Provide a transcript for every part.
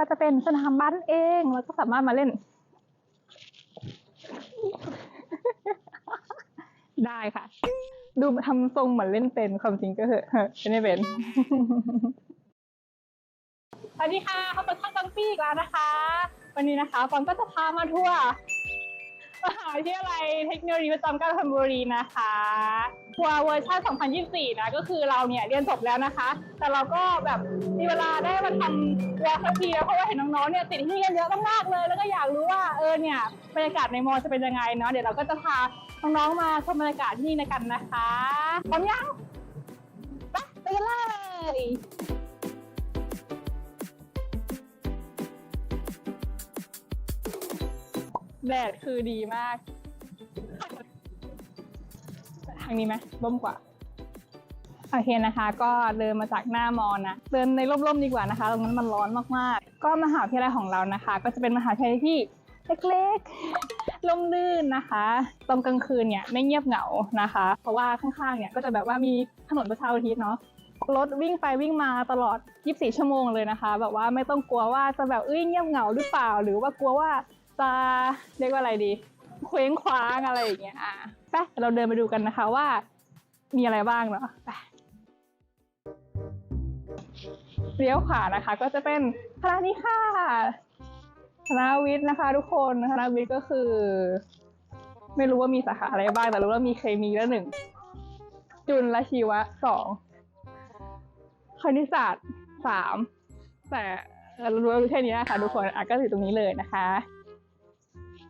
ก็จะเป็นสนามบ้านเองแล้วก็สามารถมาเล่น ได้ค่ะ ดูทำทรงเหมือนเล่นเป็นความจริงก็เหอะเล่นไม่เป็นสวัสดีค่ะเขาเป็นช่างกังปี้อีกแล้วนะคะ วันนี้นะคะฟอนก็จะพามาทัวร์มหาวิทยาลัยเทคโนโลยีประจำกาญจนบุรีนะคะทัวร์เวอร์ชัน2024 นะ ก็คือเราเนี่ยเรียนจบแล้วนะคะ แต่เราก็แบบมีเวลาได้มาทำ วอล์กสักทีแล้วเพราะว่าเห็นน้องๆเนี่ยติดที่เรียนเยอะมากๆเลย แล้วก็อยากรู้ว่าเออเนี่ยบรรยากาศในมอจะเป็นยังไงเนาะเดี๋ยวเราก็จะพาน้องๆมาชมบรรยากาศที่นี่กันนะคะพร้อมยังไปไปกันเลยแดดคือดีมาก ทางนี้ไหมร่มกว่า โอเคนะคะ ก็เดินมาจากหน้ามอนะเดินในร่มๆดีกว่านะคะตรงนั้นมันร้อนมากๆ ก็มหาวิทยาลัยของเรานะคะ ก็จะเป็นมหาวิทยาลัยที่เล็กๆร่มรื่นนะคะ ตอนกลางคืนเนี่ยไม่เงียบเหงานะคะ เพราะว่าข้างๆเนี่ยก็จะแบบว่ามีถนนประชาอุทิศเนาะรถวิ่งไปวิ่งมาตลอด 24 ชั่วโมงเลยนะคะ แบบว่าไม่ต้องกลัวว่าจะแบบเอ้ยเงียบเหงาหรือเปล่า หรือว่ากลัวว่าจะเรียกว่าอะไรดีเคว้งคว้างอะไรอย่างเงี้ยอะไปเราเดินไปดูกันนะคะว่า มีอะไรบ้างเนาะไป เลี้ยวขวานะคะ ก็จะเป็นคณะนี้ค่ะคณะวิทย์นะคะ ทุกคนคณะวิทย์ก็คือ ไม่รู้ว่ามีสาขาอะไรบ้างแต่รู้ว่ามีเคมีแล้วหนึ่งจุลชีวะสองคณิตศาสตร์สามแต่รู้แค่นี้นะคะทุกคนอะก็อยู่ตรงนี้เลยนะคะ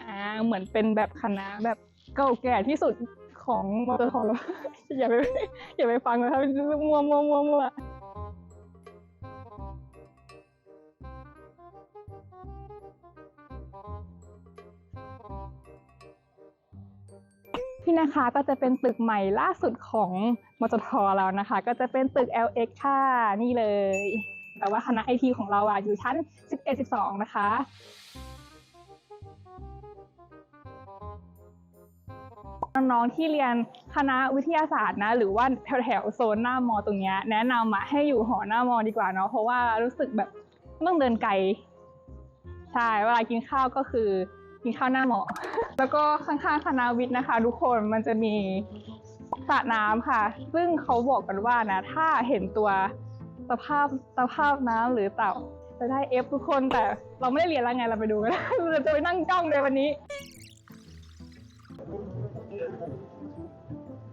อ่าเหมือนเป็นแบบคณะแบบเก่าแก่ที่สุดของมอเตอร์คอร์อย่าไปอย่าไปฟังนะคะมัวมัวมัวมัว ที่นะคะก็จะเป็นตึกใหม่ล่าสุดของมจทเรานะคะ ก็จะเป็นตึก LX ค่ะนี่เลย แต่ว่าคณะไอทีของเราอะอยู่ชั้น 11 12 นะคะน้องๆที่เรียนคณะวิทยาศาสตร์นะ หรือว่าแถวๆโซนหน้ามอตรงเนี้ยแนะนำอะให้อยู่หอหน้ามอดีกว่าเนาะเพราะว่ารู้สึกแบบต้องเดินไกล ใช่เวลากินข้าวก็คือ กินข้าวหน้ามอ แล้วก็ข้างๆคณะวิทย์นะคะ ทุกคนมันจะมีสระน้ำค่ะ ซึ่งเขาบอกกันว่านะ ถ้าเห็นตัวสภาพสภาพน้ำหรือเต่าจะได้เอฟทุกคนแต่เราไม่ได้เรียนแล้วไงเราไปดูกันเราจะไปนั่งจ้องเลยวันนี้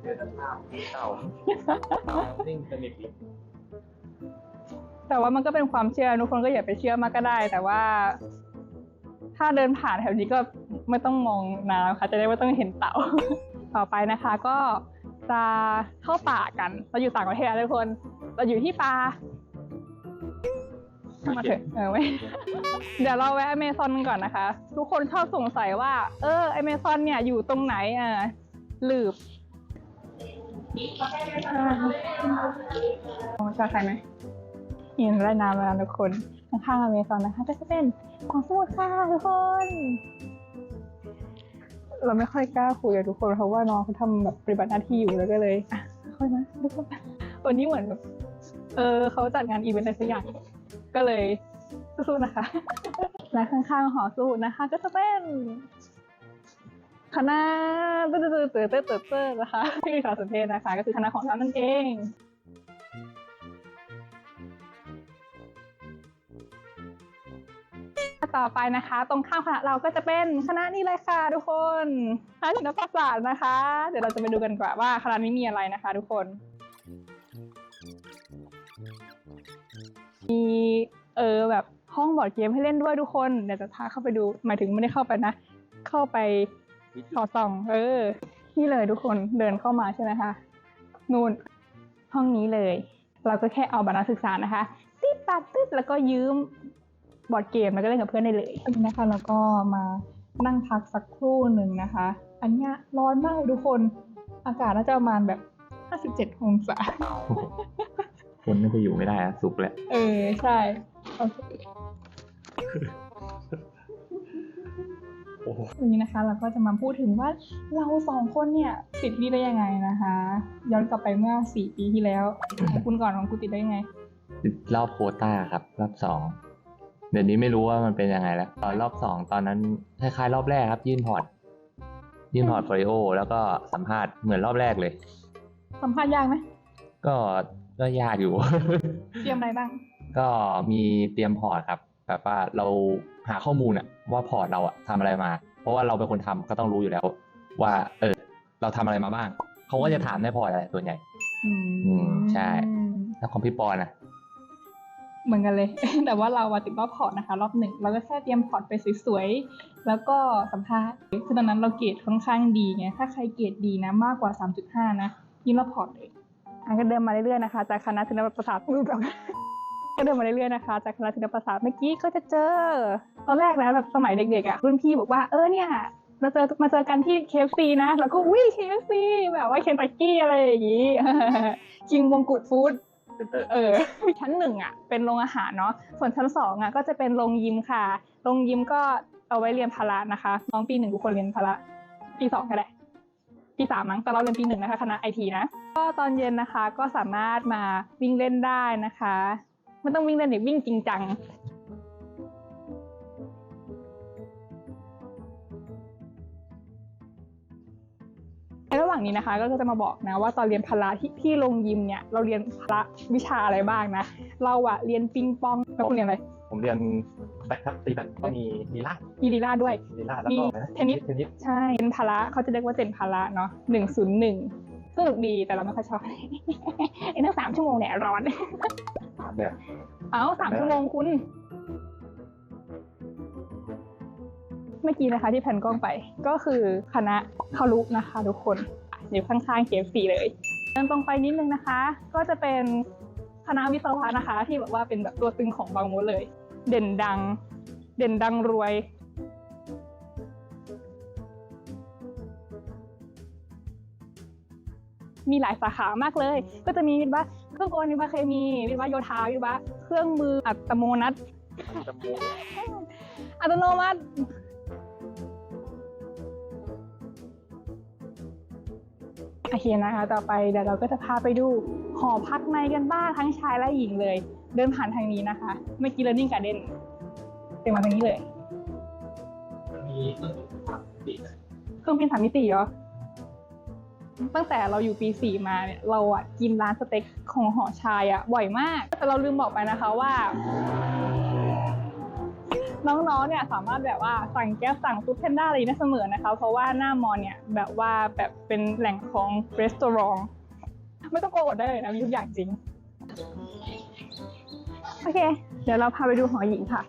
เดี๋ยวจะภาพที่เต่าซิ่งสนิทเลยแต่ว่ามันก็เป็นความเชื่อทุกคนก็อย่าไปเชื่อมากก็ได้ แต่ว่า ถ้าเดินผ่านแถวนี้ก็ไม่ต้องมองน้ำค่ะ จะได้ไม่ต้องเห็นเต่า ต่อไปนะคะก็จะเข้าป่ากัน เราอยู่ต่างประเทศนะทุกคน เราอยู่ที่ป่ามาเถอะเออไม่เดี๋ยวเราแวะอเมซอนกันก่อนนะคะ ทุกคนชอบสงสัยว่า เอออเมซอนเนี่ยอยู่ตรงไหนอะหลืบอ่าโอ้ชอบใครไหมเห็นได้น้ำแล้วทุกคน ข้างๆอเมซอนนะคะก็จะเป็น ของสมุดค่ะทุกคน เราไม่ค่อยกล้าคุยกับทุกคนเพราะว่าน้องเขาทำแบบปฏิบัติหน้าที่อยู่แล้วก็เลยอะค่อยมาทุกคนวันนี้เหมือนแบบเออเขาจัดงานอีเวนต์อะไรสักอย่างก็เลยสู้ๆนะคะและข้างๆหอสมุดนะคะ ก็จะเป็นคณะเตอร์เตอร์เตอร์เตอร์เตอร์เตอร์นะคะที่มีสารสนเทศนะคะ ก็คือคณะของเรานั่นเอง ต่อไปนะคะ ตรงข้ามคณะเราก็จะเป็นคณะนี้เลยค่ะทุกคนคณะศิลปศาสตร์นะคะ เดี๋ยวเราจะไปดูกันก่อนว่าคณะนี้มีอะไรนะคะ ทุกคน มีเออแบบห้องบอร์ดเกมให้เล่นด้วยทุกคนเดี๋ยวจะพาเข้าไปดูหมายถึงไม่ได้เข้าไปนะ เข้าไปสอดส่อง เออ นี่เลยทุกคนเดินเข้ามาใช่ไหมคะนู่นห้องนี้เลย เราก็แค่เอาบัตรนักศึกษานะคะติดปัดติดแล้วก็ยืม บอร์ดเกมแล้วก็เล่นกับเพื่อนได้เลยอันนี้นะคะ แล้วก็มานั่งพักสักครู่หนึ่งนะคะ อันเนี้ยร้อนมากเลยทุกคน อากาศน่าจะประมาณแบบ 57 องศา คนน่าจะอยู่ไม่ได้อะสุกแหละ เออ ใช่ โอเคโอ้โหวันนี้นะคะเราก็จะมาพูดถึงว่าเราสองคนเนี่ยติดหนี่ได้ยังไงนะคะ ย้อนกลับไปเมื่อ4ปีที่แล้วของคุณก่อนของคุณติดได้ยังไงรอบโควต้าครับ รอบสอง เดี๋ยวนี้ไม่รู้ว่ามันเป็นยังไงแล้วตอนรอบสองตอนนั้นคล้ายๆ รอบแรกครับ ยื่นพอร์ตยื่นพอร์ตโฟลิโอแล้วก็สัมภาษณ์เหมือนรอบแรกเลย สัมภาษณ์ยากไหมก็ก็ยากอยู่ เตรียมอะไรบ้าง ก็มีเตรียมพอร์ตครับแบบว่าเราหาข้อมูลอะว่าพอร์ตเราอะทำอะไรมา เพราะว่าเราเป็นคนทำก็ต้องรู้อยู่แล้ว ว่า เออ เราทำอะไรมาบ้างเขาก็จะถามในพอร์ตอะไรส่วนใหญ่ อืมอืมใช่ แล้วของพี่ปอนอะ เหมือนกันเลย แต่ว่าเราอะติดรอบพอร์ตนะคะ รอบหนึ่งเราก็แค่เตรียมพอร์ตไปสวยๆ แล้วก็สัมภาษณ์คือตอนนั้นเราเกรดค่อนข้างดีไง ถ้าใครเกรดดีนะมากกว่า 3.5 นะยื่นรอบพอร์ตเลยอันก็เดินมาเรื่อยๆนะคะ จากคณะศิลปประสาทรูปแบบก็เดินมาเรื่อยๆนะคะ จากคณะศิลปประสาทเมื่อกี้ก็จะเจอ ตอนแรกนะแบบสมัยเด็กๆอะรุ่นพี่บอกว่าเออเนี่ยมาเจอมาเจอกันที่ KFC นะ แล้วก็วิ่ง KFC แบบว่าเคนตักกี้อะไรอย่างงี้คิงมงกุฎฟู้ด เออชั้นหนึ่งอะเป็นโรงอาหารเนาะส่วนชั้นสองอะก็จะเป็นโรงยิมค่ะโรงยิมก็เอาไว้เรียนพละนะคะ น้องปีหนึ่งทุกคนเรียนพละปีสองก็ได้ปีสามมั้งแต่เราเรียนปีหนึ่งนะคะคณะไอทีนะก็ตอนเย็นนะคะก็สามารถมาวิ่งเล่นได้นะคะไม่ต้องวิ่งเล่นเด็กวิ่งจริงจัง ระหว่างนี้นะคะ ก็จะมาบอกนะว่าตอนเรียนพละที่ที่โรงยิมเนี่ยเราเรียนพละวิชาอะไรบ้างนะ เราอะเรียนปิงปองแล้วคุณเรียนอะไร ผมเรียนแบดครับตีแบดก็มีมีลาดมีดีลาด้วยมีลาดแล้วก็มีอะไระเทนนิส เทนนิส ใช่เป็นพละเขาจะเรียกว่าเจนพละเนาะหนึ่งศูนย์หนึ่งสนุกดีแต่เราไม่ค่อยชอบ ไอ้นั่งสามชั่วโมงเนี่ยร้อน แบบ เอาสามชั่วโมงคุณ เมื่อกี้นะคะที่แผ่นกล้องไปก็คือคณะคารุนะคะทุกคนอยู่ข้างๆเกฟสีเลยเดินตรงไปนิดนึงนะคะ ก็จะเป็นคณะวิศวะนะคะ ที่แบบว่าเป็นแบบตัวตึงของบางมดเลย เด่นดัง เด่นดังรวยมีหลายสาขามากเลย ก็จะมีวิศวะเครื่องกลวิศวะเคมี วิศวะโยธา วิศวะเครื่องมืออัตโนมัติจมูกอัตโนมัติ โอเคนะคะ ต่อไปเดี๋ยวเราก็จะพาไปดูหอพักในกันบ้างทั้งชายและหญิงเลย เดินผ่านทางนี้นะคะเมื่อกี้ learning garden เป็นมาทางนี้เลยมีเครื่องบินสามปีกเครื่องบินสามมิติเหรอตั้งแต่เราอยู่ปีสี่มาเนี่ยเราอะกินร้านสเต็กของหอชายอะบ่อยมาก แต่เราลืมบอกไปนะคะว่า น้องๆเนี่ยสามารถแบบว่าสั่งแก๊สสั่งฟู้ดแพนด้าอะไรได้เสมอนะคะ เพราะว่าหน้ามอเนี่ยแบบว่าแบบเป็นแหล่งของรีสอร์ทไม่ต้องโกรธได้เลยนะมีทุกอย่างจริง โอเค เดี๋ยวเราพาไปดูหอหญิงค่ะ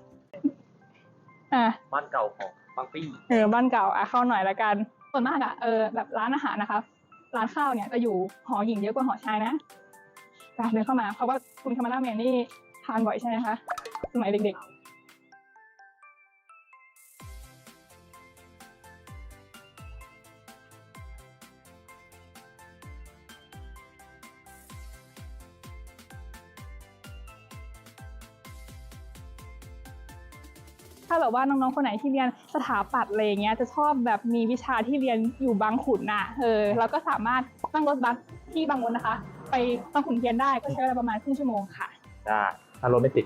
อะ บ้านเก่าของบางปี้เออบ้านเก่าอะเข้าหน่อยละกัน ส่วนมากอะเออแบบร้านอาหารนะคะ ร้านข้าวเนี่ยจะอยู่หอหญิงเยอะกว่าหอชายนะไปเดินเข้ามาเพราะว่าคุณคามาล่าแมนนี่ทานบ่อยใช่ไหมคะ สมัยเด็กๆ ถ้าแบบว่าน้องๆคนไหนที่เรียนสถาปัตย์อะไรอย่างเงี้ยจะชอบแบบมีวิชาที่เรียนอยู่บางขุนน่ะเออเราก็สามารถนั่งรถบัสที่บางมดนะคะ ไปบางขุนเทียนได้ก็ใช้เวลาประมาณครึ่งชั่วโมงค่ะได้ถ้ารถไม่ติด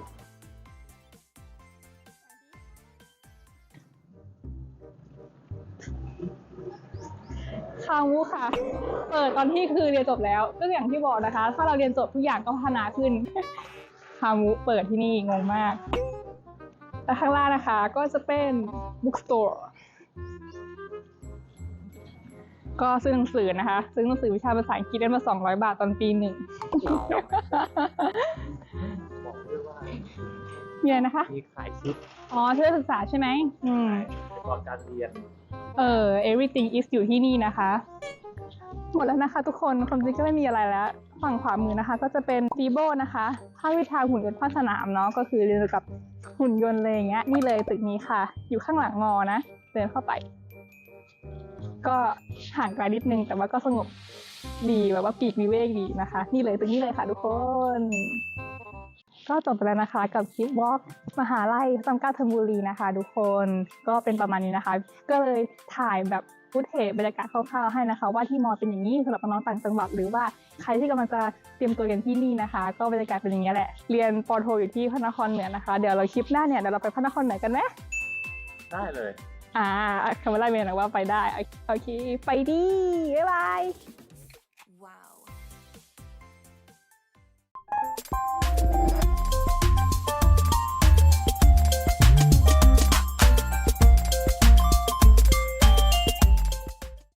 คาวุค่ะ เปิดตอนที่คือเรียนจบแล้ว ก็อย่างที่บอกนะคะ ถ้าเราเรียนจบทุกอย่างก็พัฒนาขึ้นคาวุเปิดที่นี่งงมาก และข้างล่างนะคะก็จะเป็น bookstore ก็ซื้อหนังสือนะคะ ซื้อหนังสือวิชาภาษาอังกฤษได้มา 200 บาทตอนปีหนึ่งบอกด้วยว่ามีอะไรนะคะ มีขายชุดอ๋อช่วยศึกษาใช่ไหมอืมอุปกรณ์การเรียน เออ everything is อยู่ที่นี่นะคะ หมดแล้วนะคะ ทุกคนความจริงก็ไม่มีอะไรแล้ว ฝั่งขวามือนะคะ ก็จะเป็นฟีโบนะคะภาควิชาหุ่นยนต์ภาคสนามเนาะก็คือเรียนเกี่ยวกับ หุ่นยนต์เลยอย่างเงี้ยนี่เลยตึกนี้ค่ะ อยู่ข้างหลังมอนะ เดินเข้าไป ก็ห่างไกลนิดนึงแต่ว่าก็สงบดีแบบว่าปีกวิเวกดีนะคะ นี่เลยตึกนี้เลยค่ะทุกคน ก็จบไปแล้วนะคะ กับคลิปวอล์กมหาลัยสัมกาธนบุรีนะคะ ทุกคนก็เป็นประมาณนี้นะคะ ก็เลยถ่ายแบบ พูดเทบรรยากาศคร่าวๆให้นะคะ ว่าที่มอเป็นอย่างนี้สำหรับน้องๆต่างจังหวัดหรือว่าใครที่กำลังจะเตรียมตัวเรียนที่นี่นะคะ ก็บรรยากาศเป็นอย่างนี้ยแหละ เรียนปอโทอยู่ที่พระนครเหนือนะคะ เดี๋ยวเราคลิปหน้าเนี่ยเดี๋ยวเราไปพระนครเหนือกันไหมได้เลย อ่าคำว่าไล่เมย์นะว่าไปได้ โอเค ไปดีบ๊ายบาย